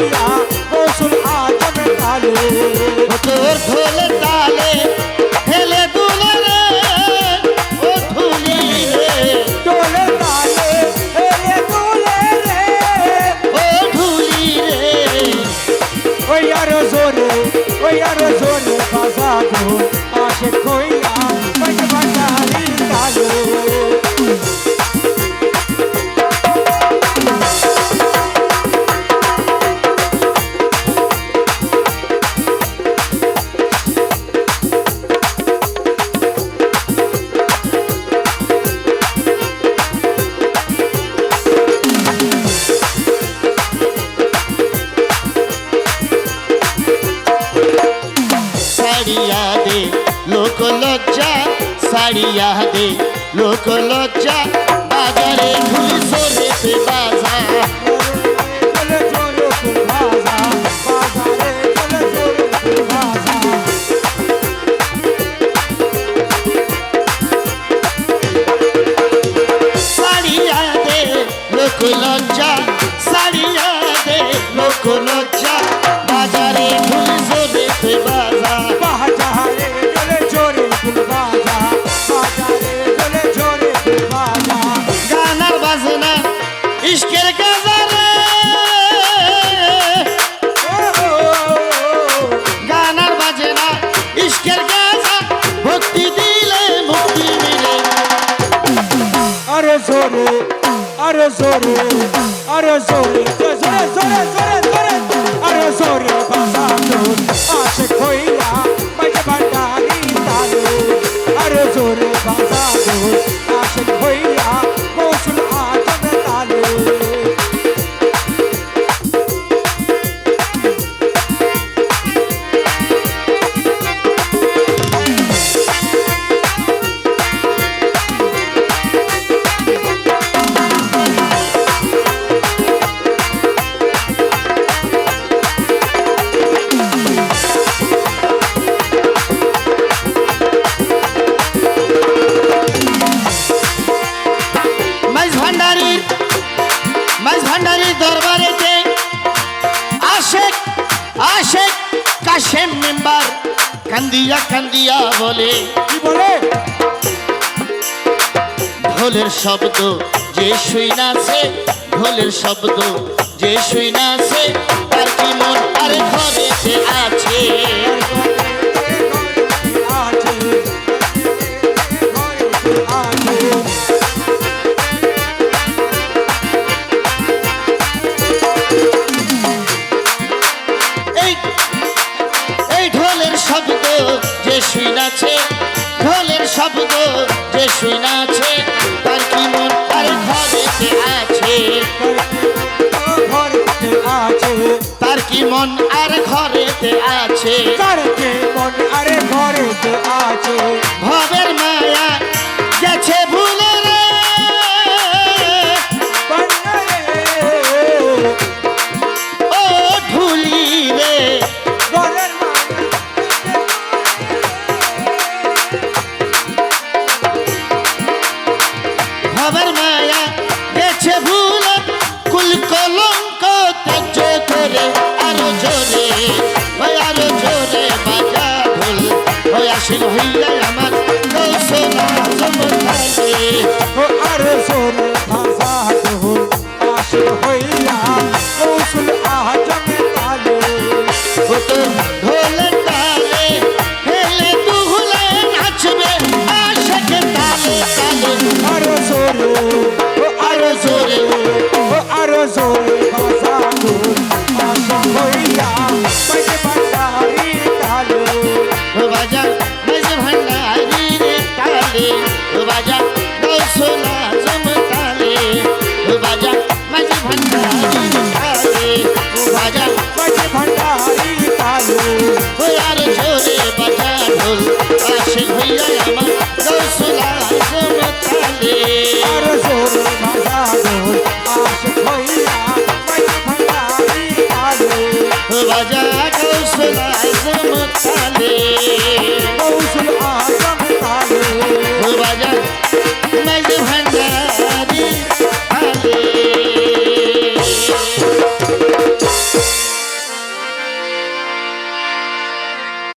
Hey, साड़िया दे। लोक लज्जा साड़िया दे। लोक लज्जा बागरे झूली জোরে আরে জোরে। সেম মেম্বার কান্দিয়া কান্দিয়া বলে কি বলে? ঢোলের শব্দ যে শুই নাচে ঢোলের শব্দ যে শুই নাচে তার কি মন আর ঘরেতে আছে? শুনাছে ঢোলের শব্দ যে শুনাছে আসিল হইয়া রাজম কালে